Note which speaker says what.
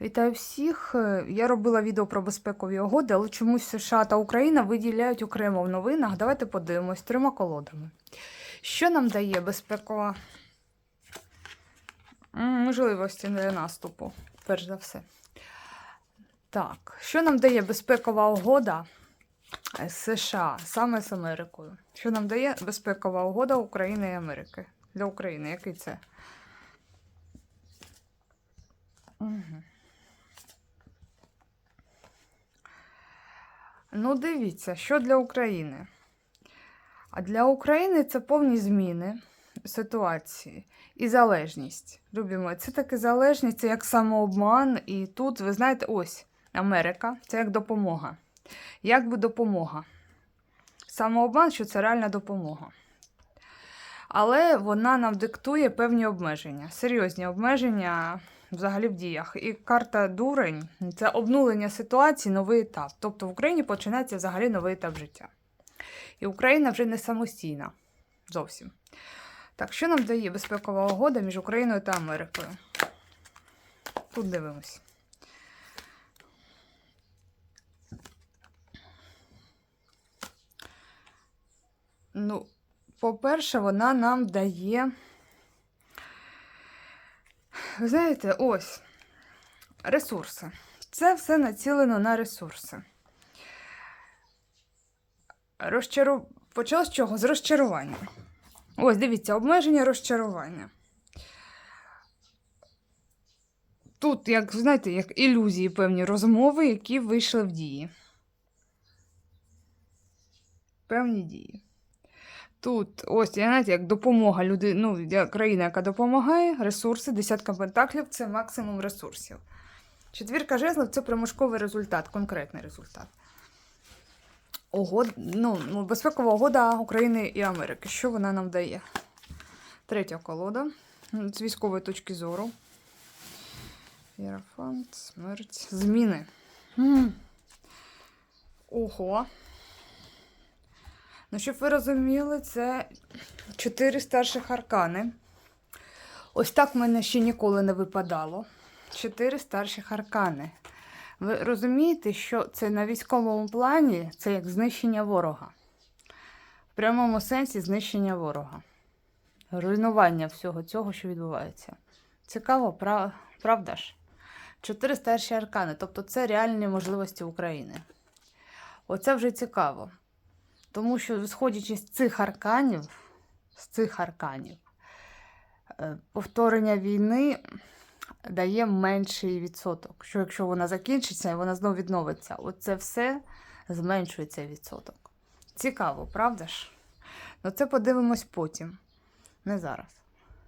Speaker 1: Вітаю всіх. Е, Я робила відео про безпекові угоди, але чомусь США та Україна виділяють окремо в новинах. Давайте подивимось трьома колодами. Що нам дає безпекова можливості для наступу, перш за все. Так, що нам дає безпекова угода з США саме з Америкою? Що нам дає безпекова угода України і Америки? Для України, який це? Угу. Ну, дивіться, що для України. А для України це повні зміни ситуації і залежність. Любі мої, це таки залежність, це як самообман. І тут, ви знаєте, ось Америка це як допомога. Як би допомога? Самообман, що це реальна допомога. Але вона нам диктує певні обмеження, серйозні обмеження взагалі в діях. І карта дурень це обнулення ситуації, новий етап. Тобто в Україні починається взагалі новий етап життя. І Україна вже не самостійна зовсім. Так, що нам дає безпекова угода між Україною та Америкою? Тут дивимось. Ну, по-перше, вона нам дає. Ви знаєте, ось ресурси. Це все націлено на ресурси. Розчару... Почало з чого? З розчарування. Ось, дивіться, обмеження розчарування. Тут, як знаєте, як ілюзії певні розмови, які вийшли в дії. Певні дії. Тут, ось, я знаєте, як допомога люди, ну, країна, яка допомагає, ресурси, десятка пентаклів це максимум ресурсів. Четвірка жезлів це промежковий результат, конкретний результат. Угод, ну, ну, безпекова угода України і Америки. Що вона нам дає? Третя колода. З військової точки зору. Єрофант, смерть. Зміни. М. Ого. Ну, щоб ви розуміли, це чотири старших аркани. Ось так в мене ще ніколи не випадало. Чотири старших аркани. Ви розумієте, що це на військовому плані це як знищення ворога. В прямому сенсі знищення ворога. Руйнування всього цього, що відбувається. Цікаво, пра- правда ж? Чотири старші аркани, тобто це реальні можливості України. Оце вже цікаво. Тому що, сходячи з цих арканів, з цих арканів, е, повторення війни дає менший відсоток. Що якщо вона закінчиться і вона знову відновиться, оце все зменшується відсоток. Цікаво, правда ж? Ну це подивимось потім, не зараз.